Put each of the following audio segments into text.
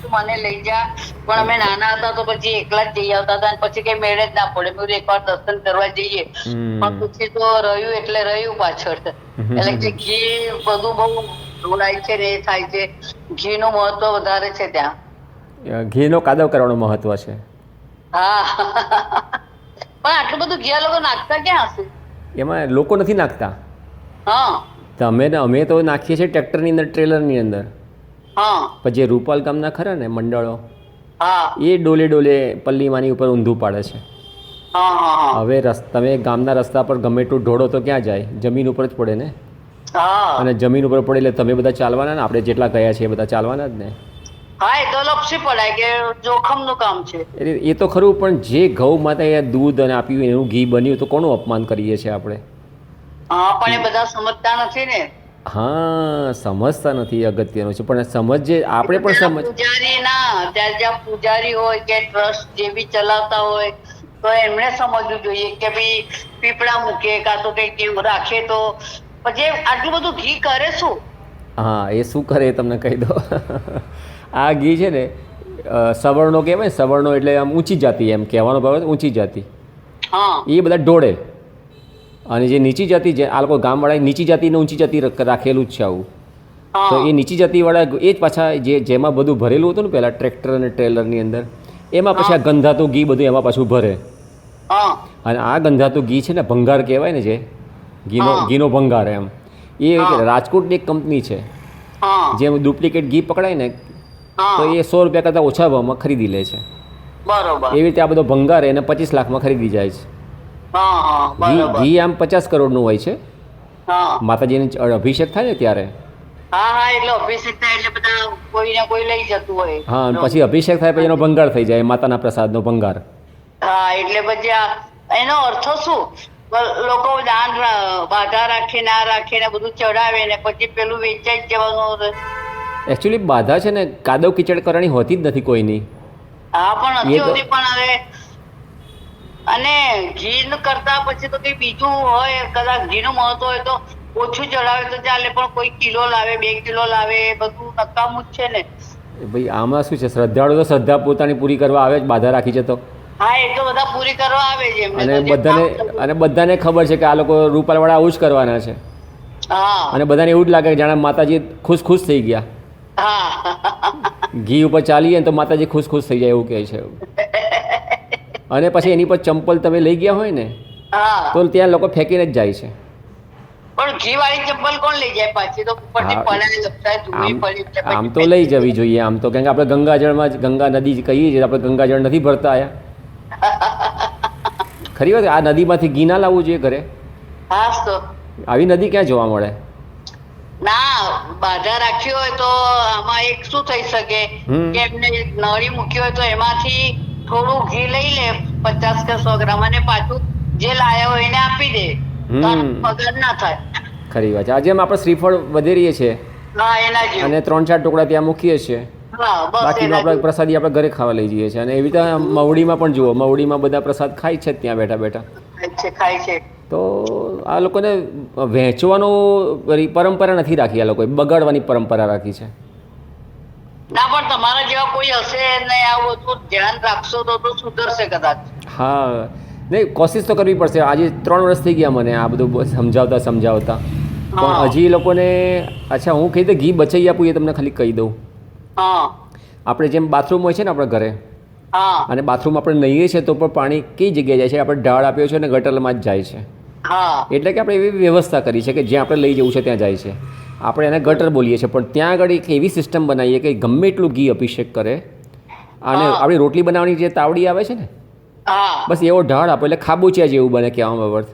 તું મને લઈ જા. પણ અમે નાના હતા તો પછી એકલા જ જઈ આવતા હતા અને પછી કઈ મેળે જ ના પડે. મેં એકવાર દર્શન કરવા જઈએ. પણ પછી તો રહ્યું એટલે રહ્યું પાછળ. એટલે કે ઘી બધું બહુ ઢોળાય છે ને એ થાય છે. ઘી નું મહત્વ વધારે છે ત્યાં. ઘી ઘીનો કાદવ કરવાનું મહત્વ છે. હા. પણ આટલું બધું ઘી લોકો નાખતા ક્યાં હશે? એમાં લોકો નથી નાખતા? હા. તમે ને અમે તો નાખીએ છીએ ટ્રેક્ટરની અંદર ટ્રેલરની અંદર. પણ જે રૂપાલ ગામના ખરા ને મંડળો એ ડોલે ડોલે પલ્લીમાની ઉપર ઊંધું પાડે છે. હવે તમે ગામના રસ્તા પર ગમે એટલું ઢોળો તો ક્યાં જાય? જમીન ઉપર જ પડે ને? અને જમીન ઉપર પડે એટલે તમે બધા ચાલવાના ને? આપણે જેટલા ગયા છે એ બધા ચાલવાના જ ને? હા એ તો લપસી પડાય કે જોખમનું કામ છે. એ તો ખરું પણ જે ગૌ માતાએ દૂધ અને આપ્યું એનું ઘી બન્યું તો કોનું અપમાન કરીએ છીએ આપણે? હા પણ એ બધા સમજતા નથી ને. હા સમજતા નથી અગત્યનો છે પણ સમજે આપણે પણ સમજ પૂજારી ના ત્યાં જ્યાં પૂજારી હોય કે ટ્રસ્ટ જે બી ચલાવતા હોય તો એમણે સમજવું જોઈએ કે ભાઈ પીપળા મૂકે કાં તો કંઈક એવું રાખે તો પછી આટલું બધું ઘી કરે શું? હા એ શું કરે એ તમને કહી દો. આ ઘી છે ને સવર્ણો કહેવાય સવર્ણો એટલે આમ ઊંચી જાતિ એમ કહેવાનો ભાવ ઊંચી જાતિ. હા. એ બધા ઢોળે. અને જે નીચી જાતિ જે આ લોકો ગામવાળાએ નીચી જાતિને ઊંચી જાતિ રાખેલું જ છે આવું. તો એ નીચી જાતિવાળા એ જ પાછા જે જેમાં બધું ભરેલું હતું ને પહેલાં ટ્રેક્ટર અને ટ્રેલરની અંદર એમાં પછી આ ગંધાતું ઘી બધું એમાં પાછું ભરે. અને આ ગંધાતું ઘી છે ને ભંગાર કહેવાય ને જે ઘીનો. ઘીનો ભંગાર એમ. એ રાજકોટની એક કંપની છે. જે ડુપ્લિકેટ ઘી પકડાય ને તો એ સો રૂપિયા કરતાં ઓછા ભાવમાં ખરીદી લે છે. બરાબર. એવી રીતે આ બધો ભંગાર એને પચીસ લાખમાં ખરીદી જાય છે. ઘી ઘી આમ પચાસ કરોડનું હોય છે? માતાજીને અભિષેક થાય ને ત્યારે? હા પછી અભિષેક થાય પછી એનો ભંગાર થઈ જાય માતાના પ્રસાદનો ભંગાર. હા એટલે પછી એનો અર્થ શું? લોકો દાન બાધા રાખે ના રાખે ને બધું ચડાવે ને પછી પેલું વેચાઈ જવાનું એકચ્યુઅલી બાધા છે ને કાદવ કિચડ કરવાની હોતી જ નથી કોઈની. હા પણ હોતી પણ હવે અને ઘી કરતા પછી તો કઈ બીજું હોય કદાચ ઘી નું મહત્વ હોય તો ઓછું ચડાવે તો ચાલે પણ કોઈ કિલો લાવે બે કિલો લાવે બધું નકામું જ છે ને. ભાઈ આમાં શું છે? શ્રદ્ધાળુ તો શ્રદ્ધા પોતાની પૂરી કરવા આવે જ બાધા રાખી છે તો. હા એ તો બધા પૂરી કરવા આવે છે અને બધાને અને બધાને ખબર છે કે આ લોકો રૂપાલવાળા આવું જ કરવાના છે. હા. અને બધાને એવું જ લાગે કે જાણે માતાજી ખુશ ખુશ થઈ ગયા. ઘી ઉપર ચાલીએ તો માતાજી ખુશ ખુશ થઈ જાય એવું કહે છે. અને પછી એની પર ચંપલ તમે લઈ ગયા હોય ને તો ત્યાં લોકો ફેંકીને જ જાય છે. પણ ઘી વાળી કોણ લઈ જાય પાછી? તો ઉપરથી હા. પલાળી લપસાય ધોવી આમ તો લઈ જવી જોઈએ આમ તો કેમ કે આપણે ગંગાજળમાં જ ગંગા નદી કહીએ છીએ આપણે ગંગાજળ નથી ભરતા આયા. ખરી વાત આ નદીમાંથી ઘી ના લાવવું જોઈએ ઘરે? આવી નદી ક્યાં જોવા મળે? ના બાધા રાખી હોય તો આમાં એક શું થઈ શકે? કે એમને નળી મૂકી હોય તો એમાંથી થોડું ઘી લઈ લે પચાસ કે સો ગ્રામ અને પાછું જે લાયા હોય એને આપી દે. પગાર ના થાય. ખરી વાત છે. આજે આપણે શ્રીફળ વધેરીએ છીએ અને ત્રણ ચાર ટુકડા ત્યાં મૂકીએ છીએ બાકીનું આપણે પ્રસાદી આપણે ઘરે ખાવા લઈ જઈએ છીએ. અને એવી રીતે મવડીમાં પણ જુઓ મવડીમાં બધા પ્રસાદ ખાય છે ત્યાં બેઠા બેઠા. ખાય છે તો આ લોકોને વહેંચવાનું પરંપરા નથી રાખી આ લોકોએ બગાડવાની પરંપરા રાખી છે. ના પણ તમારા જેવા કોઈ હશે ને આવું તો ધ્યાન રાખશો તો તો સુધરશે કદાચ. હા નહીં કોશિશ તો કરવી પડશે. આજે ત્રણ વર્ષ થઈ ગયા મને આ બધું સમજાવતા સમજાવતા. પણ હજી એ લોકોને અચ્છા હું કહી દે ઘી બચાવી આપું એ તમને ખાલી કહી દઉં. હા. આપણે જેમ બાથરૂમ હોય છે ને આપણા ઘરે અને બાથરૂમ આપણે નહીએ છીએ તો પણ પાણી કઈ જગ્યાએ જાય છે? આપણે ઢાળ આપ્યો છે અને ગટરમાં જ જાય છે. હા. એટલે કે આપણે એવી વ્યવસ્થા કરી છે કે જ્યાં આપણે લઈ જવું છે ત્યાં જાય છે. આપણે એને ગટર બોલીએ છીએ. પણ ત્યાં આગળ એક એવી સિસ્ટમ બનાવીએ કે ગમે એટલું ઘી અભિષેક કરે અને આપણી રોટલી બનાવવાની જે તાવડી આવે છે ને બસ એવો ઢાળ આપો એટલે ખાબુચિયા જેવું બને કહેવામાં વર્થ.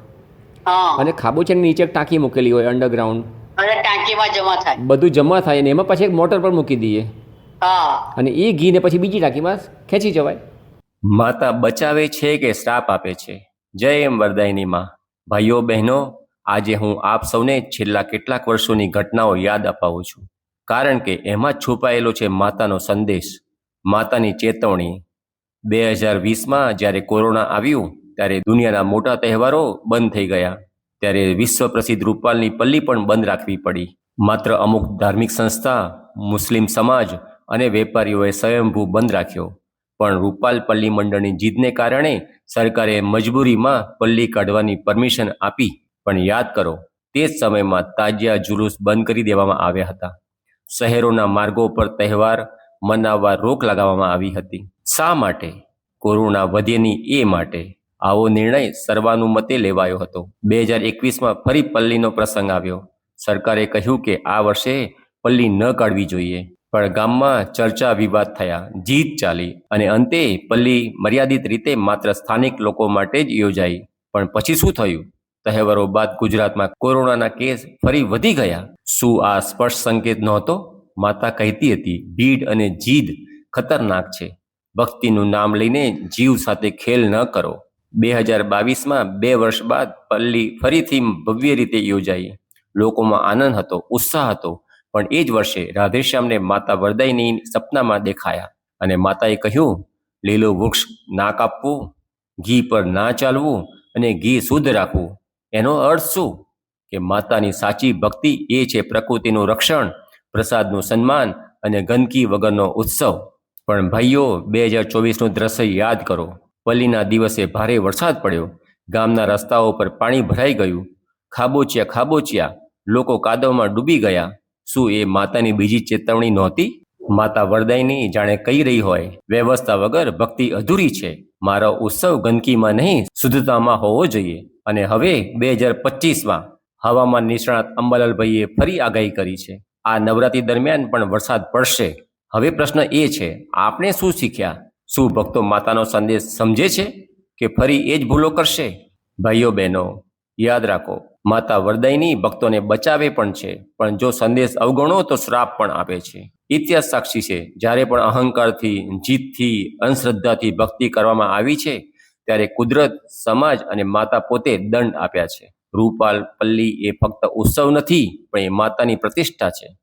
હા. અને ખાબુચિયાની નીચે એક ટાંકી મૂકેલી હોય અંડરગ્રાઉન્ડ અને ટાંકીમાં બધું જમા થાય અને એમાં પછી એક મોટર પર મૂકી દઈએ. અને એ ઘીને પછી બીજી ટાંકીમાં ખેંચી જવાય. માતા બચાવે છે કે શ્રાપ આપે છે? જય એમ વરદાયની માં. ભાઈઓ બહેનો આજે હું આપ સૌને છેલ્લા કેટલાક વર્ષોની ઘટનાઓ યાદ અપાવું છું. કારણ કે એમાં જ છુપાયેલો છે માતાનો સંદેશ, માતાની ચેતવણી. બે હજાર વીસમાં જ્યારે કોરોના આવ્યું, ત્યારે દુનિયાના મોટા તહેવારો બંધ થઈ ગયા. ત્યારે વિશ્વ પ્રસિદ્ધ રૂપાલની પલ્લી પણ બંધ રાખવી પડી. માત્ર અમુક ધાર્મિક સંસ્થા, મુસ્લિમ સમાજ અને વેપારીઓએ સ્વયંભૂ બંધ રાખ્યો. પણ રૂપાલ પલ્લી મંડળની જીતને કારણે સરકારે મજબૂરીમાં પલ્લી કાઢવાની પરમિશન આપી. પણ યાદ કરો, તે જ સમયમાં તાજિયા જુલુસ બંધ કરી દેવામાં આવ્યા હતા. શહેરોના માર્ગો પર તહેવાર મનાવવા રોક લગાવવામાં આવી હતી. શા માટે? કોરોના વધેની એ માટે. આવો નિર્ણય સર્વાનુમતે લેવાયો હતો. બે હજાર એકવીસમાં ફરી પલ્લીનો પ્રસંગ આવ્યો. સરકારે કહ્યું કે આ વર્ષે પલ્લી ન કાઢવી જોઈએ. પણ ગામમાં ચર્ચા વિવાદ થયા, જીત ચાલી અને અંતે પલ્લી મર્યાદિત રીતે માત્ર સ્થાનિક લોકો માટે જ યોજાઈ. પણ પછી શું થયું? તહેવારો બાદ ગુજરાતમાં કોરોનાના કેસ ફરી વધી ગયા. શું આ સ્પષ્ટ સંકેત નહોતો? માતા કહેતી હતી, ભીડ અને જીદ ખતરનાક છે. ભક્તિનું નામ લઈને જીવ સાથે ખેલ ન કરો. બે હજાર બાવીસમાં બે વર્ષ બાદ પલ્લી ફરીથી ભવ્ય રીતે યોજાઈ. લોકોમાં આનંદ હતો, ઉત્સાહ હતો. પણ એ જ વર્ષે રાધેશ્યામને માતા વરદાયની સપનામાં દેખાયા અને માતાએ કહ્યું, લીલો વૃક્ષ ના કાપવું ઘી પર ના ચાલવું અને ઘી શુદ્ધ રાખવું. એનો અર્થ શું? કે માતાની સાચી ભક્તિ એ છે પ્રકૃતિનું રક્ષણ, પ્રસાદનું સન્માન અને ગંદકી વગરનો ઉત્સવ. પણ ભાઈઓ બે હજાર ચોવીસનું દ્રશ્ય યાદ કરો. પલ્લીના દિવસે ભારે વરસાદ પડ્યો. ગામના રસ્તાઓ પર પાણી ભરાઈ ગયું. ખાબોચિયા ખાબોચિયા. લોકો કાદવમાં ડૂબી ગયા. શું એ માતાની બીજી ચેતવણી નહોતી? માતા વરદાયની જાણે કહી રહી હોય. વ્યવસ્થા વગર ભક્તિ અધૂરી છે. મારો ઉત્સવ ગંદકીમાં નહીં, શુદ્ધતામાં હોવો જોઈએ. અને હવે બે હજાર પચીસમાં હવામાન નિષ્ણાત અંબાલાલભાઈએ ફરી આગાહી કરી છે. આ નવરાત્રી દરમિયાન પણ વરસાદ પડશે. હવે પ્રશ્ન એ છે, આપણે શું શીખ્યા? શું ભક્તો માતાનો સંદેશ સમજે છે કે ફરી એ જ ભૂલો કરશે? ભાઈઓ બહેનો, યાદ રાખો માતા વરદાયની ભક્તોને બચાવે પણ છે, પણ જો સંદેશ અવગણો તો શ્રાપ પણ આપે છે. ઇતિહાસ સાક્ષી છે, જ્યારે પણ અહંકારથી જીતથી અંધશ્રદ્ધાથી ભક્તિ કરવામાં આવી છે, ત્યારે કુદરત, સમાજ અને માતા પોતે દંડ આપ્યા છે. રૂપાલ પલ્લી એ ફક્ત ઉત્સવ નથી, પણ એ માતાની પ્રતિષ્ઠા છે.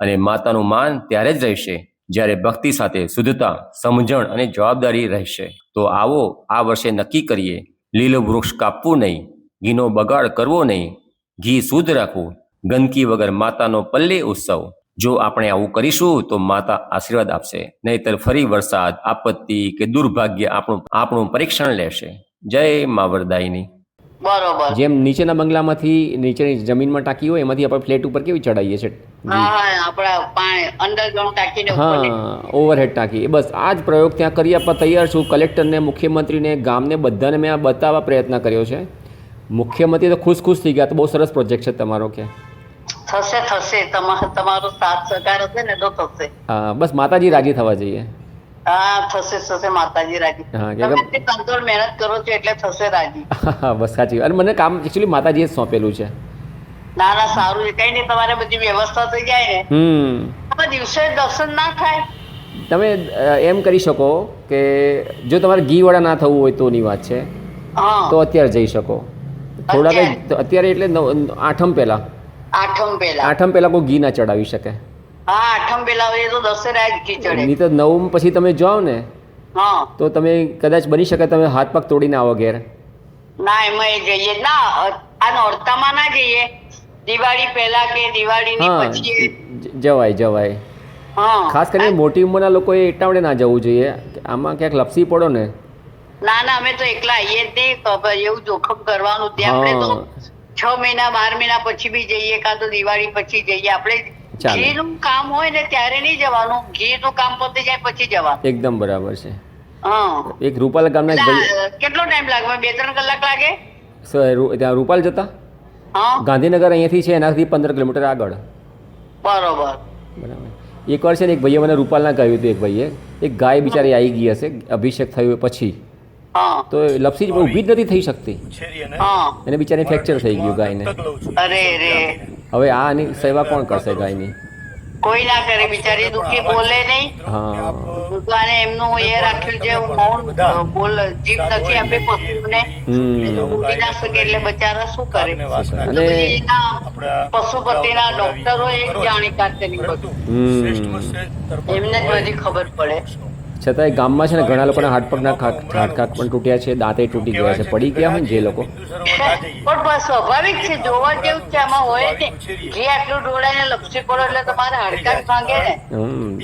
અને માતાનું માન ત્યારે જ રહેશે, જ્યારે ભક્તિ સાથે શુદ્ધતા, સમજણ અને જવાબદારી રહેશે. તો આવો, આ વર્ષે નક્કી કરીએ, લીલો વૃક્ષ કાપવું નહીં. ઘીનો બગાડ કરવો નહીં. ઘી શુદ્ધ રાખવું. ગંદકી વગર માતાનો પલ્લે ઉત્સવ. જો આપણે આવું કરીશું તો માતા આશીર્વાદ આપશે. નહીતર ફરી વરસાદ આપત્તિ કે દુર્ભાગ્ય આપણું આપણું પરીક્ષણ લેશે. જય મા વરદાયની બરોબર. જેમ નીચેના બંગલામાંથી નીચેની જમીનમાં ટાંકી હોય એમાંથી આપણે ફ્લેટ ઉપર કેવી ચડાવીએ છીએ હા ઓવરહેડ ટાંકી. બસ આ જ પ્રયોગ ત્યાં કરી આપવા તૈયાર છું. કલેક્ટરને મુખ્યમંત્રીને ગામને બધાને મેં આ બતાવવા પ્રયત્ન કર્યો છે. મુખ્યમંત્રી તો ખુશ ખુશ થઈ ગયા. તો બહુ સરસ પ્રોજેક્ટ છે તમારો કે. થશે થશે. તમારો તમારો સાથ સહકાર હશે ને તો થશે. હા બસ માતાજી રાજી થવા જોઈએ. હા થશે થશે. માતાજી રાજી. તમે ગમ- મહેનત કરો છો એટલે થશે રાજી. હા બસ સાચી અને મને કામ એકચ્યુઅલી માતાજીએ જ સોંપેલું છે. ના ના સારું છે. કઈ નહીં તમારે બધી વ્યવસ્થા થઈ જાય ને. હમ. દિવસે દર્શન ના થાય. તમે એમ કરી શકો કે જો તમારે ઘીવાળા ના થવું હોય તોની વાત છે. હા. તો અત્યારે જઈ શકો. થોડા કઈ અત્યારે? એટલે આઠમ પહેલાં. આઠમ પેલા આઠમ પહેલા કોઈ ઘી ના ચડાવી શકે. હા આઠમ પેલા એ તો દશેરા જ ઘી ચડે. નહીં તો નવમ પછી તમે જાઓ ને હા. તો તમે કદાચ બની શકે તમે હાથ પગ તોડીને આવો ઘેર. ના એમાં એ જઈએ. ના આ નોરતામાં ના જઈએ. દિવાળી પહેલા કે દિવાળીની હા પછી જવાય જવાય. હા. ખાસ કરીને મોટી ઉંમરના લોકોએ એટલા માટે ના જવું જોઈએ. આમાં ક્યાંક લપસી પડો ને ના ના અમે તો એકલા આવીએ જ નહીં. એવું જોખમ કરવાનું. ત્યાં આપણે તો છ મહિના બાર મહિના પછી બી જઈએ કાં તો દિવાળી પછી જઈએ. આપણે. ઘીનું કામ હોય ને ત્યારે નહીં જવાનું. ઘીનું કામ પતી જાય પછી જવાનું. એકદમ બરાબર છે. હા. એક રૂપાલ ગામના ના કેટલો ટાઈમ લાગે બે ત્રણ કલાક લાગે? ત્યાં રૂપાલ જતા? ગાંધીનગર અહીંયાથી છે એનાથી પંદર કિલોમીટર આગળ. બરોબર. બરાબર. એકવાર છે ને એક ભાઈએ મને રૂપાલના કહ્યું હતું એક ભાઈએ. એક ગાય બિચારી આવી ગઈ હશે અભિષેક થયો પછી. તો લપસી જ ઊભી જ નથી થઈ શકતી. એને બિચારી ફ્રેક્ચર થઈ ગયું ગાયને. અરે રે હવે આ આની સેવા કોણ કરશે ગાયની? કોઈ ના કરે બિચારી દુખી બોલે નહીં. હા. ભગવાને એમનું એ રાખ્યું છે મૌન બોલ જીભ નથી આપી પશુને. બોલી ના શકે એટલે બચારા શું કરે? અને પશુપતિના ડોક્ટરો એ જાણી કાઢે નહીં બધું. એમને જ બધી ખબર પડે. છતાંય ગામમાં છે ને ઘણા લોકોના હાથ પગના પણ તૂટ્યા છે દાંતે તૂટી ગયા છે પડી ગયા હોય ને જે લોકો. પણ સ્વાભાવિક છે જોવા જેવું છે આમાં હોય ને જે આટલું ડોળાને લપસી પડો એટલે તમારા હાડકા જ ભાંગે ને.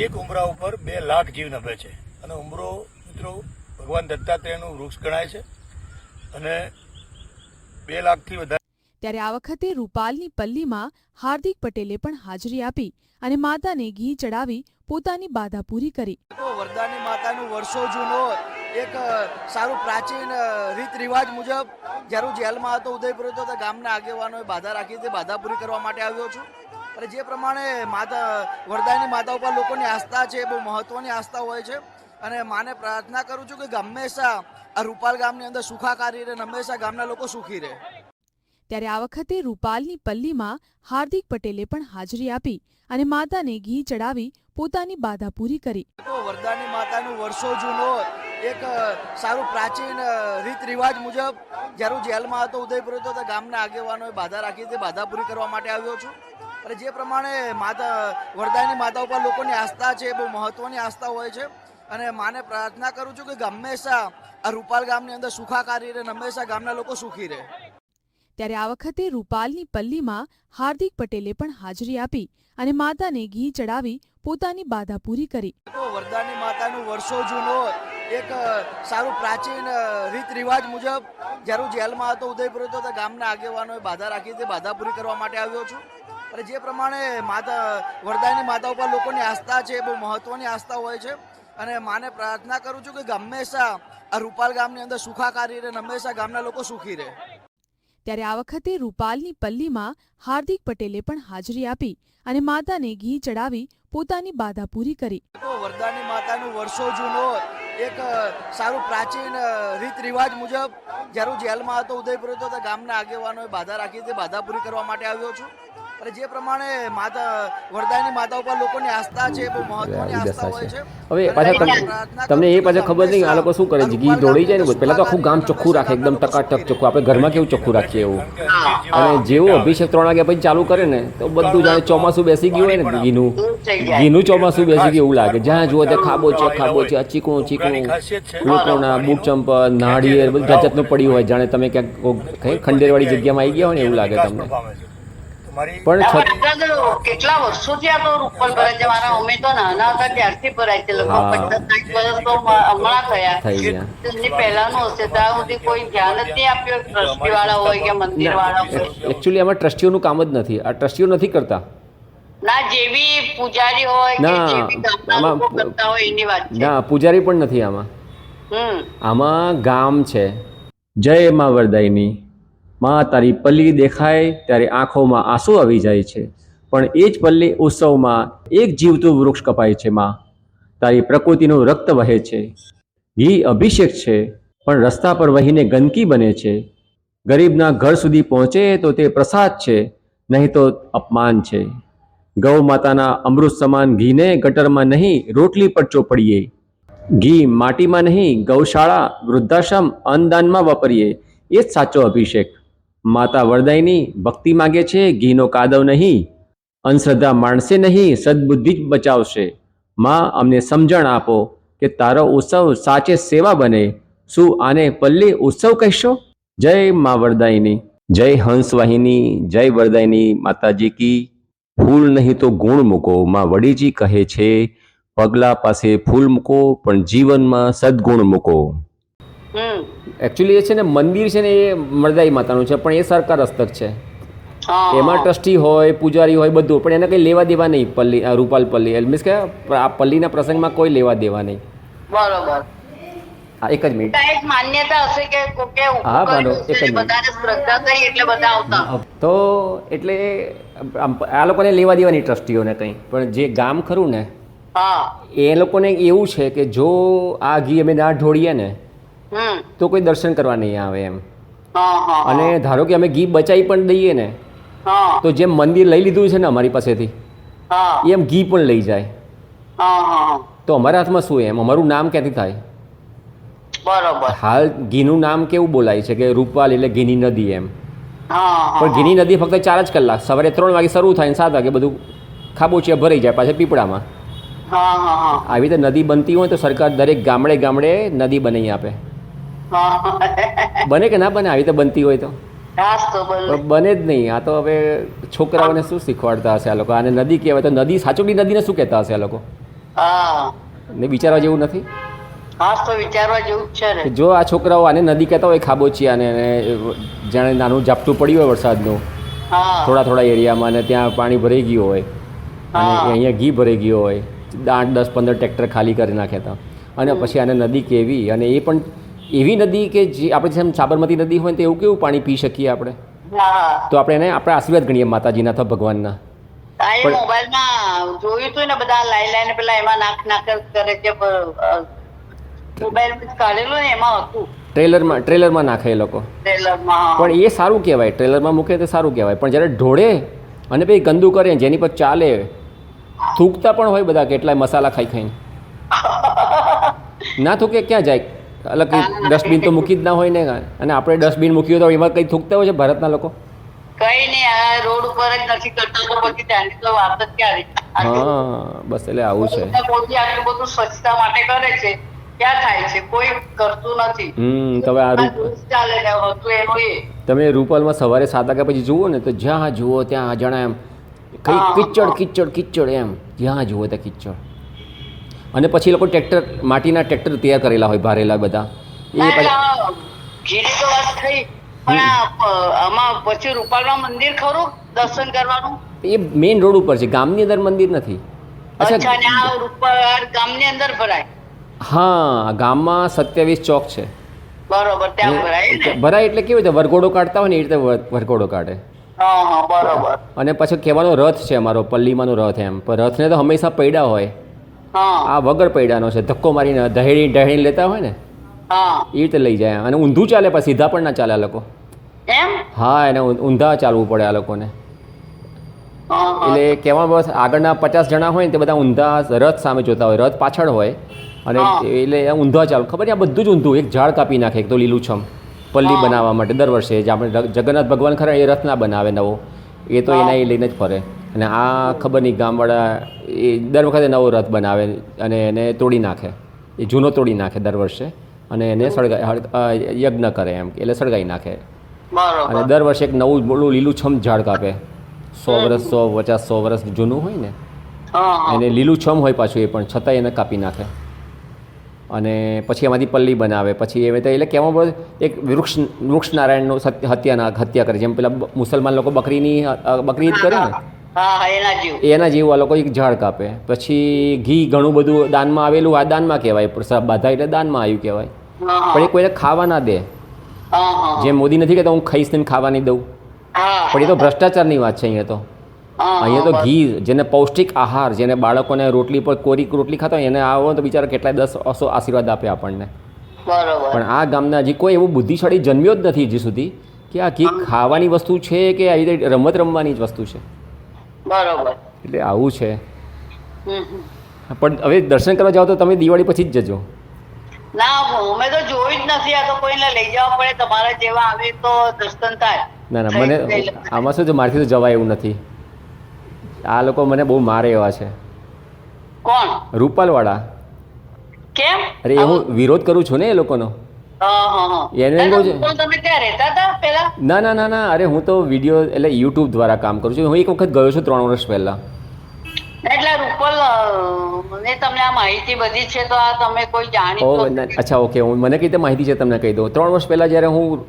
એક ઉમરા ઉપર બે લાખ જીવ નભે છે. અને ઉમરો મિત્રો ભગવાન દત્તાત્રેયનું વૃક્ષ ગણાય છે. અને બે લાખથી વધારે ત્યારે આ વખતે રૂપાલની પલ્લીમાં હાર્દિક પટેલે પણ હાજરી આપી અને માતાને ઘી ચડાવી પોતાની બાધા પૂરી કરી. તો વરદાની માતાનું વર્ષો જૂનો એક સારું પ્રાચીન રીત રિવાજ મુજબ જ્યારે જેલમાં હતો ઉદયપુર હતો તો ગામના આગેવાનોએ બાધા રાખી હતી બાધા પૂરી કરવા માટે આવ્યો છું. અને જે પ્રમાણે માતા વરદાની માતા ઉપર લોકોની આસ્થા છે બહુ મહત્વની આસ્થા હોય છે. અને માને પ્રાર્થના કરું છું કે હંમેશા આ રૂપાલ ગામની અંદર સુખાકારી રહે હંમેશા ગામના લોકો સુખી રહે. ત્યારે આ વખતે રૂપાલની પલ્લીમાં હાર્દિક પટેલે પણ હાજરી આપી અને માતાને ઘી ચડાવી પોતાની બાધા પૂરી કરી. વરદાની માતાનું વર્ષો જૂનો એક સારું પ્રાચીન રીત રિવાજ મુજબ જ્યારે જેલમાં હતો, ઉદયપુર હતો ગામના આગેવાનોએ બાધા રાખી તે બાધા પૂરી કરવા માટે આવ્યો છું. અને જે પ્રમાણે માતા, વરદાની માતા ઉપર લોકોની આસ્થા છે, બહુ મહત્વની આસ્થા હોય છે. અને માને પ્રાર્થના કરું છું કે હંમેશા આ રૂપાલ ગામની અંદર સુખાકારી રહે હંમેશા ગામના લોકો સુખી રહે. ત્યારે આ વખતે રૂપાલની પલ્લીમાં હાર્દિક પટેલે પણ હાજરી આપી અને માતાને ઘી ચડાવી પોતાની બાધા પૂરી કરી. વરદાની માતાનું વર્ષો જૂનો એક સારું પ્રાચીન રીત રિવાજ મુજબ જ્યારે જેલમાં હતો, ઉદયપુર હતો, તો ગામના આગેવાનોએ બાધા રાખી તે બાધા પૂરી કરવા માટે આવ્યો છું. અને જે પ્રમાણે માતા, વરદાની માતા ઉપર લોકોની આસ્થા છે, બહુ મહત્વની આસ્થા હોય છે. અને માને પ્રાર્થના કરું છું કે હંમેશા આ રૂપાલ ગામની અંદર સુખાકારી રહે હંમેશા ગામના લોકો સુખી રહે. ત્યારે આ વખતે રૂપાલની પલ્લીમાં હાર્દિક પટેલે પણ હાજરી આપી અને માતાને ઘી ચડાવી પોતાની બાધા પૂરી કરી. વરદાની માતાનું વર્ષો જૂનો એક સારું પ્રાચીન રીત રિવાજ મુજબ જ્યારે હું જેલમાં હતો ઉદયપુર હતો તો ગામના આગેવાનોએ બાધા રાખી તે બાધા પૂરી કરવા માટે આવ્યો છું. અને જે પ્રમાણે માતા વરદાયની માતા ઉપર લોકોની આસ્થા છે બહુ મહત્વની આસ્થા હોય છે. હવે પાછા તમને એ પાછા ખબર નહીં આ લોકો શું કરે છે? ઘી દોડી જાય ને પહેલાં તો આખું ગામ ચોખ્ખું રાખે એકદમ ટકાટક ચોખ્ખું. આપણે ઘરમાં કેવું ચોખ્ખું રાખીએ એવું? અને જેવું અભિષેક ત્રણ વાગ્યા પછી ચાલુ કરે ને તો બધું જાણે ચોમાસું બેસી ગયું હોય ને ઘીનું ઘીનું ચોમાસું બેસી ગયું એવું લાગે. જ્યાં જુઓ ત્યાં ખાબો છે ખાબો છે ચીકણું ચીકણું. લોકોના બૂટ ચંપલ નાળિયેર બધું જાત જાતનું પડ્યું હોય. જાણે તમે ક્યાંક ખંડેરવાળી જગ્યામાં આવી ગયા હોય ને એવું લાગે તમને? પણ કેટલા વર્ષોથી આ તો રૂપલ ભરાય છે મારા અમે તો નાના હતા ત્યારથી ભરાય છે લગભગ પચાસ વર્ષ તો હમણાં થયા. થઈ ગયા. પહેલાનું હશે ત્યાં સુધી કોઈ ધ્યાન જ નહીં આપ્યું ટ્રસ્ટી વાળા હોય કે મંદિર વાળા હોય. એકચ્યુઅલી આમાં ટ્રસ્ટીઓનું કામ જ નથી. આ ટ્રસ્ટીઓ નથી કરતા. ના જેવી પૂજારી હોય કે ના, જે બી ગામના આમાં- લોકો કરતા હોય એની વાત છે. ના પૂજારી પણ નથી આમાં. આમાં ગામ છે. જય માં વરદાયની. માં તારી પલ્લી દેખાય ત્યારે આંખોમાં આંસુ આવી જાય છે. પણ એ જ પલ્લી ઉત્સવમાં એક જીવતું વૃક્ષ કપાય છે માં. તારી પ્રકૃતિનું રક્ત વહે છે. ઘી અભિષેક છે પણ રસ્તા પર વહીને ગંદકી બને છે. ગરીબના ઘર સુધી પહોંચે તો તે પ્રસાદ છે નહીં તો અપમાન છે. ગૌ માતાના અમૃત સમાન ઘીને ગટરમાં નહીં રોટલી પર ચોપડીએ. ઘી માટીમાં નહીં ગૌશાળા, વૃદ્ધાશ્રમ, અન્નદાનમાં વાપરીએ. એ જ સાચો અભિષેક. માતા વરદાયની ભક્તિ માગે છે, ઘીનો કાદવ નહીં. અંધશ્રદ્ધા માણસે નહીં, સદબુદ્ધિ જ બચાવશે. માં, અમને સમજણ આપો કે તારો ઉત્સવ સાચે સેવા બને. શું આને પલ્લી ઉત્સવ કહેશો? જય મા વરદાયની. જય હંસવાહિની જય વરદાયની માતાજી કી. ફૂલ નહીં તો ગુણ મૂકો માં વડીજી કહે છે પગલા પાસે ફૂલ મૂકો પણ જીવનમાં સદગુણ મૂકો. એકચ્યુઅલી એ છે ને મંદિર છે ને એ મરદાઈ માતાનું છે પણ એ સરકાર હસ્તક છે. એમાં ટ્રસ્ટી હોય પૂજારી હોય બધું પણ એને કંઈ લેવા દેવા નહીં પલ્લી રૂપાલ પલ્લી. મીન્સ કે આ પલ્લીના પ્રસંગમાં કોઈ લેવા દેવા નહીં. બરોબર. આ એક જ મિનિટ. કાંઈક માન્યતા હશે કે કોકે હા, કર્યું એક જ મિનિટ. બધાને એટલે બધા આવતા. તો એટલે આ લોકોને લેવા દેવાની ટ્રસ્ટીઓને કંઈ. પણ જે ગામ ખરું ને એ લોકોને એવું છે કે જો આ ઘી અમે ના ઢોળીએ ને તો કોઈ દર્શન કરવા નહીં આવે એમ. હા હા અને ધારો કે અમે ઘી બચાવી પણ દઈએ ને તો જેમ મંદિર લઈ લીધું છે ને અમારી પાસેથી હા. એમ ઘી પણ લઈ જાય. હા હા. તો અમારા હાથમાં શું એમ? અમારું નામ ક્યાંથી થાય? બરોબર. હાલ ઘીનું નામ કેવું બોલાય છે કે રૂપવાલ એટલે ઘીની નદી એમ? પણ ઘીની નદી ફક્ત ચાર જ કલાક સવારે ત્રણ વાગે શરૂ થાય ને સાત વાગે બધું ખાબોચિયા ભરાઈ જાય પાછા પીપળામાં. આવી રીતે નદી બનતી હોય તો સરકાર દરેક ગામડે ગામડે નદી બનાવી આપે. બને કે ના બને આવી રીતે બનતી હોય તો? બને. જ નહીં. આ તો હવે છોકરાઓને શું શીખવાડતા હશે આ લોકો? આને નદી કહેવાય તો નદી સાચોડી નદીને શું કહેતા હશે આ લોકો? ને બિચારા જેવું નથી? હાસ તો વિચારવા જેવું જ છે ને. જો આ છોકરાઓ આને નદી કહેતા હોય ખાબોચિયાને અને જાણે નાનું ઝાપટું પડ્યું હોય વરસાદનું. થોડા થોડા એરિયામાં અને ત્યાં પાણી ભરાઈ ગયું હોય. અને અહીંયા ઘી ભરાઈ ગયો હોય. આઠ દસ પંદર ટ્રેક્ટર ખાલી કરી નાખ્યા હતા. અને પછી આને નદી કેવી અને એ પણ એવી નદી કે જે આપણે જેમ સાબરમતી નદી હોય ને તો એવું કેવું પાણી પી શકીએ આપણે? તો આપણે એને આપણે આશીર્વાદ ગણીએ માતાજીના અથવા ભગવાનના. મોબાઈલમાં જોયું હતું ને બધા લાઈ લાઈને પેલા એમાં નાખ નાખ કરે છે મોબાઈલ કાઢેલું ને એમાં હતું. ટ્રેલરમાં ટ્રેલરમાં નાખે એ લોકો. ટ્રેલરમાં પણ એ સારું કહેવાય. ટ્રેલરમાં મૂકે તે સારું કહેવાય. પણ જ્યારે ઢોળે અને પછી ગંદુ કરે જેની પર ચાલે થૂકતા પણ હોય બધા કેટલાય મસાલા ખાઈ ખાઈને. ના થૂકે ક્યાં જાય? અલગ ડસ્ટબિન તો મૂકી જ ના હોય ને. અને આપણે ડસ્ટબિન મૂક્યું તો એમાં કંઈ થૂકતા હોય છે ભારતના લોકો? કઈ નહીં આ રોડ ઉપર જ નથી કરતા તો પછી ત્યાંની તો વાત જ ક્યારે હા બસ એટલે આવું છે. બધું સ્વચ્છતા માટે કરે છે. ક્યાં થાય છે? કોઈ કરતું નથી. તમે આ તમે રૂપલમાં સવારે સાત વાગ્યા પછી જુઓ ને તો જ્યાં જુઓ ત્યાં અજાણા એમ. કઈ. કિચડ કિચડ કિચડ એમ. જ્યાં જુઓ ત્યાં કિચડ. અને પછી લોકો ટ્રેક્ટર માટીના ટ્રેક્ટર તૈયાર કરેલા હોય ભારેલા બધા. એ ઘીની તો વાત થઈ પણ આમાં પછી રૂપાલમાં મંદિર ખરું? દર્શન કરવાનું? એ મેઇન રોડ ઉપર છે ગામની અંદર મંદિર નથી. અચ્છા રૂપાલ ગામની અંદર ભરાય. હા ગામમાં સત્યાવીસ ચોક છે. બરોબર ત્યાં ભરાય ને? ભરાય એટલે કેવી રીતે વરઘોડો કાઢતા હોય ને એ રીતે વરઘોડો કાઢે. બરોબર. અને પછી કહેવાનો રથ છે અમારો પલ્લીમાંનો રથ એમ. પણ રથને તો હંમેશા પૈડા હોય. આ વગર પૈડાનો છે ધક્કો મારીને દહેડી દહેડી લેતા હોય ને એ રીતે લઈ જાય. અને ઊંધું ચાલે પણ સીધા પણ ના ચાલે આ લોકો. હા એને ઊંધા ચાલવું પડે આ લોકોને. એટલે કહેવા બસ આગળના પચાસ જણા હોય ને તે બધા ઊંધા રથ સામે જોતા હોય. રથ પાછળ હોય. અને એટલે ઊંધા ચાલુ. ખબર આ બધું જ ઊંધું. એક ઝાડ કાપી નાખે એક તો લીલુંછમ. પલ્લી બનાવવા માટે દર વર્ષે જે આપણે જગન્નાથ ભગવાન ખરા એ રથ ના બનાવે નવો. એ તો એના એ લઈને જ ફરે. અને આ ખબર નહીં ગામવાળા એ દર વખતે નવો રથ બનાવે અને એને તોડી નાખે. એ જૂનો તોડી નાખે દર વર્ષે. અને એને સળગાઈ યજ્ઞ કરે એમ એટલે સળગાઈ નાખે. અને દર વર્ષે એક નવું બોલું લીલુંછમ ઝાડ કાપે. સો વર્ષ સો પચાસ સો વર્ષ જૂનું હોય ને. એને લીલુંછમ હોય પાછું એ પણ છતાંય એને કાપી નાખે. અને પછી એમાંથી પલ્લી બનાવે. પછી એવી રીતે એટલે કહેવામાં બધું એક વૃક્ષ વૃક્ષ નારાયણનું હત્યાના હત્યા કરે. જેમ પેલા મુસલમાન લોકો બકરીની બકરી ઈદ કરે ને? એના જેવું. આ લોકો એક ઝાડ કાપે. પછી ઘી ઘણું બધું દાનમાં આવેલું આ દાનમાં કહેવાય. બાધા એટલે દાનમાં આવ્યું કહેવાય. પણ એ કોઈને ખાવા ના દે. હા મોદી નથી કહેતા હું ખાઈશ ને ખાવા નહીં દઉં. પણ એ તો ભ્રષ્ટાચારની વાત છે અહીંયા તો. અહીંયા તો ઘી જેને પૌષ્ટિક આહાર જેને બાળકોને રોટલી પર કોરી રોટલી ખાતા હોય એને આવો તો બિચારા કેટલાય દસ અસો આશીર્વાદ આપે આપણને. બરોબર. પણ આ ગામના હજી કોઈ એવું બુદ્ધિશાળી જન્મ્યો જ નથી હજી સુધી કે આ ઘી ખાવાની વસ્તુ છે કે આવી રીતે રમત રમવાની જ વસ્તુ છે? બરાબર. એટલે આવું છે. પણ હવે દર્શન કરવા જાઓ તો તમે દિવાળી પછી જ જજો. ના અમે તો જોયું જ નથી. આ તો કોઈને લઈ જવા પડે. તમારા જેવા આવે તો દર્શન થાય. ના ના મને આમાં શું મારથી તો જવાય એવું નથી. આ લોકો મને બહુ મારે એવા છે. કોણ? રૂપાલવાળા. કેમ? અરે હું વિરોધ કરું છું ને એ લોકોનો. ના ના ના ના અરે હું તો વીડિયો એટલે યુટ્યુબ દ્વારા કામ કરું છું. હું એક વખત ગયો છું ત્રણ વર્ષ પહેલાં. એટલે રૂપલ મને તમને આ માહિતી બધી છે તો આ તમે કોઈ જાણી અચ્છા ઓકે હું મને કઈ રીતે માહિતી છે તમને કહી દઉં? ત્રણ વર્ષ પહેલાં જ્યારે હું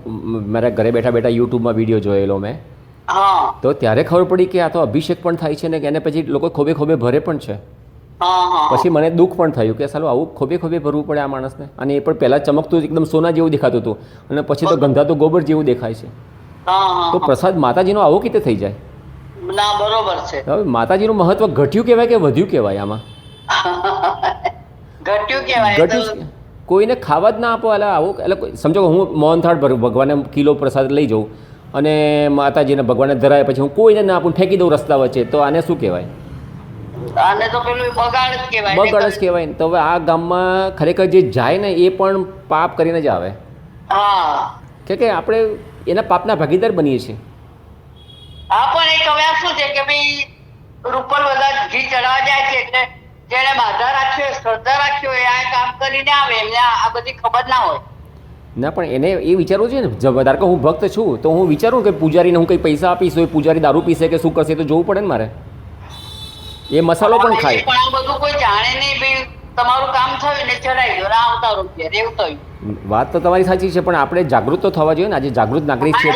મારા ઘરે બેઠા બેઠા યુટ્યુબમાં વીડિયો જોયેલો મેં. તો ત્યારે ખબર પડી કે આ તો અભિષેક પણ થાય છે ને એને પછી લોકો ખોબે ખોબે ભરે પણ છે. પછી મને દુઃખ પણ થયું કે સાલું આવું ખોબે ખોબે ભરવું પડે આ માણસને. અને એ પણ પહેલાં ચમકતું એકદમ સોના જેવું દેખાતું હતું. અને પછી તો ગંધાતું ગોબર જેવું દેખાય છે. તો પ્રસાદ માતાજીનો આવો કીતે થઈ જાય? ના બરોબર છે. હવે માતાજીનું મહત્વ ઘટ્યું કહેવાય કે વધ્યું કહેવાય આમાં? ઘટ્યું કહેવાય ઘટ્યું કોઈને ખાવા જ ના આપો એટલે આવું એટલે કોઈ- સમજો હું મોહનથાળ ભરું ભગવાનને કિલો પ્રસાદ લઈ જાઉં. અને માતાજીને ભગવાનને ધરાય પછી હું કોઈને ના આપું ફેંકી દઉં રસ્તા વચ્ચે તો આને શું કહેવાય? આને તો પેલું બગાડ જ કહેવાય બગડ જ કહેવાય. ને તો હવે આ ગામમાં ખરેખર જે જાય ને એ પણ પાપ કરીને જ આવે. હા. કે કે આપણે એના પાપના ભાગીદાર બનીએ છીએ. હા પણ એક હવે શું છે કે ભાઈ રૂપલ બધા ઘી ચડાવવા જાય છે એટલે જેને બાધા રાખ્યો શ્રદ્ધા રાખ્યો એ આ કામ કરીને આવે એમને આ બધી ખબર ના હોય. ના પણ એને એ વિચારવું છે ને. ધારો કે હું ભક્ત છું તો હું વિચારું કે પૂજારીને હું કંઈ પૈસા આપીશ તો એ પૂજારી દારૂ પીશે કે શું કરશે તો જોવું પડે ને મારે. એ મસાલો પણ ખાય. પણ આ બધું કોઈ જાણે નહીં ભાઈ તમારું કામ થયું ને ચડાવી દો આવતા રૂપિયા એવું થયું. વાત તો તમારી સાચી છે પણ આપણે જાગૃત તો થવા જોઈએ ને આજે જાગૃત નાગરિક છીએ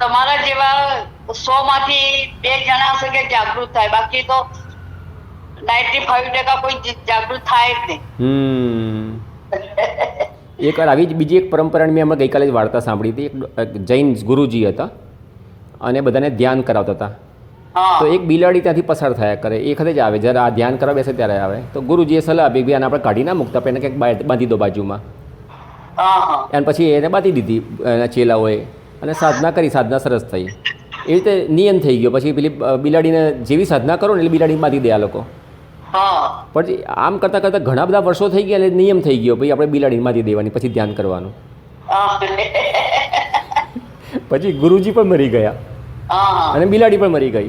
તમારા જેવા સો માંથી બે જણા હશે કે જાગૃત થાય બાકી તો નાઇન્ટી ફાઈવ ટકા કોઈ જાગૃત થાય જ નહીં. હમ. એક વાર આવી જ બીજી એક પરંપરાની મેં અમે ગઈકાલે જ વાર્તા સાંભળી હતી. એક જૈન ગુરુજી હતા અને બધાને ધ્યાન કરાવતા હતા. તો એક બિલાડી ત્યાંથી પસાર થયા કરે. એ વખતે જ આવે. જ્યારે આ ધ્યાન કરવા બેસે ત્યારે આવે. તો ગુરુજીએ સલાહ આપી ભાઈ આને આપણે કાઢી ના મૂકતા પણ એને કંઈક બાંધી દો બાજુમાં. અને પછી એને બાંધી દીધી એના ચેલાઓએ. અને સાધના કરી સાધના સરસ થઈ. એવી રીતે નિયમ થઈ ગયો. પછી પેલી બિલાડીને જેવી સાધના કરો ને એટલે બિલાડી બાંધી દે આ લોકો. પછી આમ કરતાં કરતાં ઘણા બધા વર્ષો થઈ ગયા એટલે નિયમ થઈ ગયો. ભાઈ આપણે બિલાડી માંથી દેવાની પછી ધ્યાન કરવાનું. પછી ગુરુજી પણ મરી ગયા. અને બિલાડી પણ મરી ગઈ.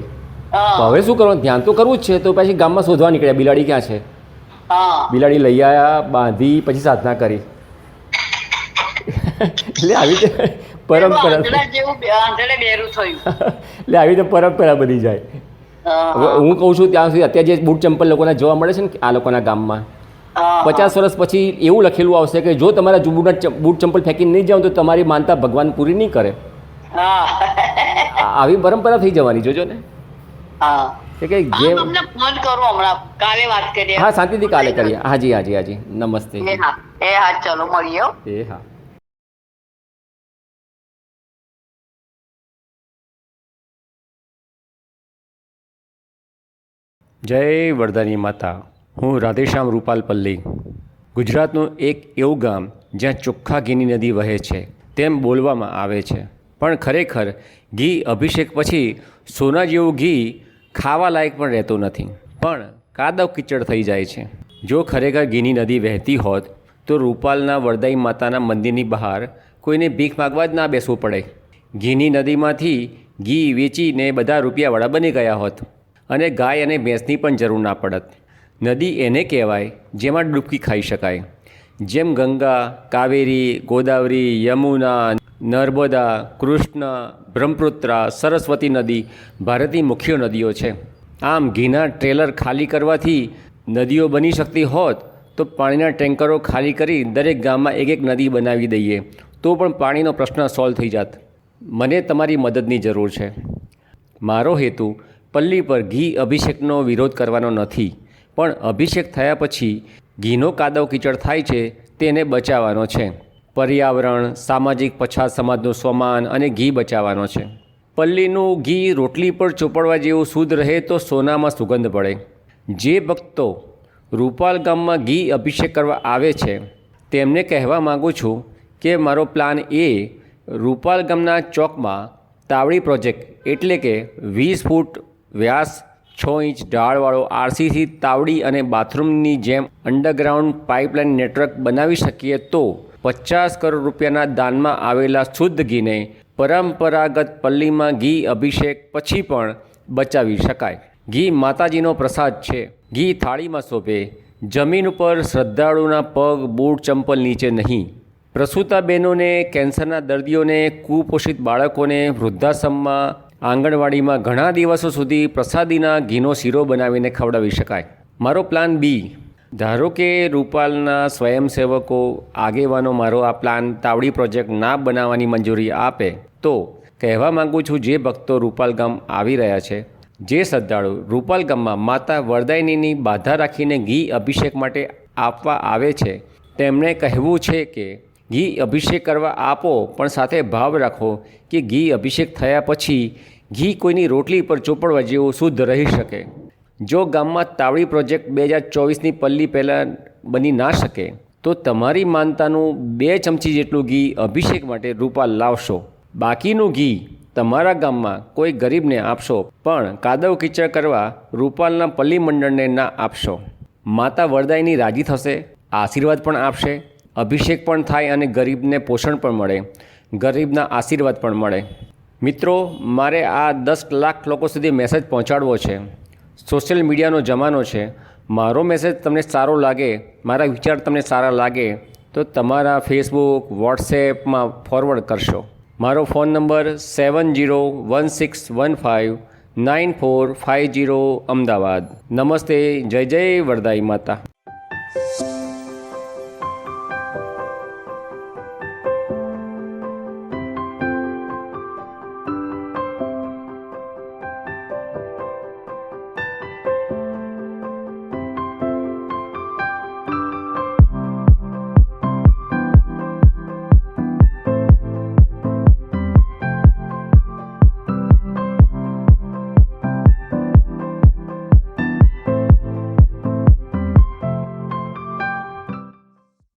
તો હવે શું કરવાનું? ધ્યાન તો કરવું જ છે. તો પછી ગામમાં શોધવા નીકળ્યા. બિલાડી ક્યાં છે? બિલાડી લઈ આવ્યા બાંધી પછી સાધના કરી. એટલે આવી રીતે પરંપરા. એટલે આવી રીતે પરંપરા બની જાય. હા, કહું છું ત્યાં સુધી અત્યારે જે બૂટ ચંપલ લોકોના જોવા મળે છે ને આ લોકોના ગામમાં પચાસ વર્ષ પછી એવું લખેલું આવશે કે જો તમારા જો બૂટ ચંપલ ફેંકીને નહીં જાઓ તો તમારી માનતા ભગવાન પૂરી નહીં કરે. આવી પરંપરા થઈ જવાની જોજો ને. કે જે ફોન કરું હમણાં. કાલે વાત કરીએ. હા શાંતિથી કાલે કરીએ. હાજી હાજી હાજી નમસ્તે. એ હા ચલો મળીએ એ હા. જય વરદાની માતા. હું રાધેશ્યામ રૂપાલ પલ્લી. ગુજરાતનું એક એવું ગામ જ્યાં ચોખ્ખા ઘીની નદી વહે છે, તેમ બોલવામાં આવે છે. પણ ખરેખર ઘી અભિષેક પછી સોના જેવું ઘી ખાવા લાયક પણ રહેતું નથી. પણ કાદવ કિચડ થઈ જાય છે. જો ખરેખર ઘીની નદી વહેતી હોત, તો રૂપાલના વરદાઈ માતાના મંદિરની બહાર કોઈને ભીખ માગવા જ ના બેસવું પડે. ઘીની નદીમાંથી ઘી વેચીને બધા રૂપિયાવાળા બની ગયા હોત. અને ગાય અને ભેંસની પણ જરૂર ના પડત. નદી એને કહેવાય, જેમાં ડૂબકી ખાઈ શકાય. જેમ ગંગા, કાવેરી, ગોદાવરી, યમુના, નર્મદા, કૃષ્ણ, બ્રહ્મપુત્રા, સરસ્વતી નદી ભારતની મુખ્ય નદીઓ છે. આમ ઘીના ટ્રેલર ખાલી કરવાથી નદીઓ બની શકતી હોત, તો પાણીના ટેન્કરો ખાલી કરી દરેક ગામમાં એક એક નદી બનાવી દઈએ, તો પણ પાણીનો પ્રશ્ન સોલ્વ થઈ જાત. મને તમારી મદદની જરૂર છે. મારો હેતુ પલ્લી પર ઘી અભિષેકનો વિરોધ કરવાનો નથી. પણ અભિષેક થયા પછી ઘીનો કાદવ કીચડ થાય છે, તેને બચાવવાનો છે. પર્યાવરણ, સામાજિક પછાત સમાજનું સ્વમાન અને ઘી બચાવવાનો છે. પલ્લીનું ઘી રોટલી પર ચોપડવા જેવું શુદ્ધ રહે તો સોનામાં સુગંધ પડે. જે ભક્તો રૂપાલ ગામમાં ઘી અભિષેક કરવા આવે છે, તેમને કહેવા માગું છું કે મારો પ્લાન એ, રૂપાલ ગામના ચોકમાં તાવડી પ્રોજેક્ટ એટલે કે વીસ ફૂટ વ્યાસ છ ઇંચ ઢાળવાળો આરસીસી તાવડી અને બાથરૂમની જેમ અંડરગ્રાઉન્ડ પાઇપલાઇન નેટવર્ક બનાવી શકીએ તો પચાસ કરોડ રૂપિયાના દાનમાં આવેલા શુદ્ધ ઘીને પરંપરાગત પલ્લીમાં ઘી અભિષેક પછી પણ બચાવી શકાય. ઘી માતાજીનો પ્રસાદ છે. ઘી થાળીમાં શોભે. જમીન ઉપર શ્રદ્ધાળુના પગ, બૂટ, ચંપલ નીચે નહીં. પ્રસૂતા બહેનોને કેન્સરના દર્દીઓને કુપોષિત બાળકોને વૃદ્ધાશ્રમમાં આંગણવાડીમાં ઘણા દિવસો સુધી પ્રસાદીના ઘીનો શીરો બનાવીને ખવડાવી શકાય. મારો પ્લાન બી. ધારો કે રૂપાલના સ્વયંસેવકો આગેવાનો મારો આ પ્લાન તાવડી પ્રોજેક્ટ ના બનાવવાની મંજૂરી આપે, તો કહેવા માગું છું જે ભક્તો રૂપાલ ગામ આવી રહ્યા છે, જે શ્રદ્ધાળુ રૂપાલ ગામમાં માતા વરદાયનીની બાધા રાખીને ઘી અભિષેક માટે આપવા આવે છે, તેમણે કહેવું છે કે ઘી અભિષેક કરવા આપો, પણ સાથે ભાવ રાખો કે ઘી અભિષેક થયા પછી ઘી કોઈની રોટલી પર ચોપડવા જેવું શુદ્ધ રહી શકે. જો ગામમાં તાવડી પ્રોજેક્ટ બે હજાર ચોવીસની પલ્લી પહેલાં બની ના શકે, તો તમારી માનતાનું બે ચમચી જેટલું ઘી અભિષેક માટે રૂપાલ લાવશો. બાકીનું ઘી તમારા ગામમાં કોઈ ગરીબને આપશો, પણ કાદવ કીચડ કરવા રૂપાલના પલ્લી મંડળને ના આપશો. માતા વરદાયની રાજી થશે, આશીર્વાદ પણ આપશે. અભિષેક પણ થાય અને ગરીબને પોષણ પણ મળે, ગરીબના આશીર્વાદ પણ મળે. મિત્રો, મારે આ દસ લાખ લોકો સુધી મેસેજ પહોંચાડવો છે. સોશિયલ મીડિયાનો જમાનો છે. મારો મેસેજ તમને સારો લાગે, મારા વિચાર તમને સારા લાગે, તો તમારા ફેસબુક વોટ્સએપમાં ફોરવર્ડ કરશો. મારો phone number seven zero one six one five nine four five zero Ahmedabad. નમસ્તે, જય જય વરદાઈ માતા.